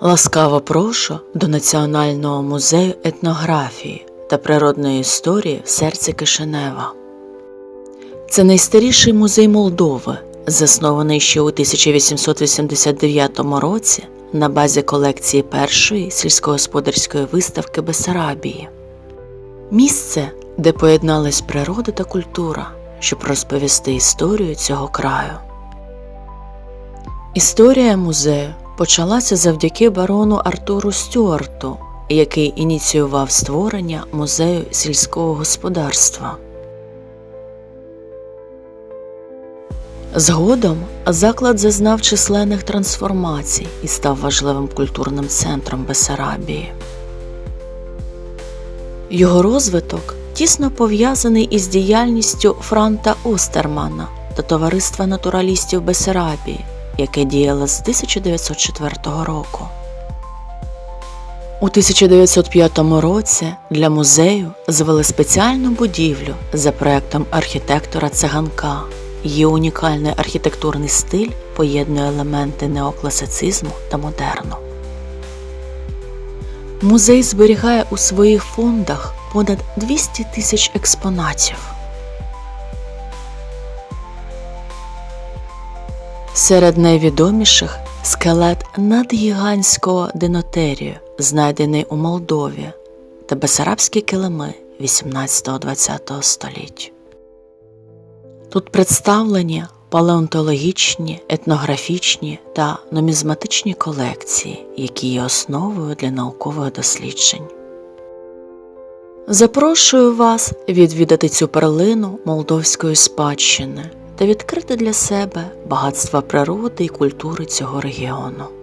Ласкаво прошу до Національного музею етнографії та природної історії в серці Кишинева. Це найстаріший музей Молдови, заснований ще у 1889 році на базі колекції першої сільськогосподарської виставки Бесарабії. Місце, де поєднались природа та культура, щоб розповісти історію цього краю. Історія музею почалася завдяки барону Артуру Стюарту, який ініціював створення музею сільського господарства. Згодом заклад зазнав численних трансформацій і став важливим культурним центром Бесарабії. Його розвиток тісно пов'язаний із діяльністю Франта Остермана та товариства натуралістів Бесарабії, яке діяло з 1904 року. У 1905 році для музею звели спеціальну будівлю за проектом архітектора циганка. Її унікальний архітектурний стиль поєднує елементи неокласицизму та модерну. Музей зберігає у своїх фондах понад 200 тисяч експонатів. Серед найвідоміших скелет надгігантського динотерію, знайдений у Молдові, та бесарабські килими 18-20 століть. Тут представлені палеонтологічні, етнографічні та нумізматичні колекції, які є основою для наукових досліджень. Запрошую вас відвідати цю перлину молдовської спадщини та відкрити для себе багатства природи і культури цього регіону.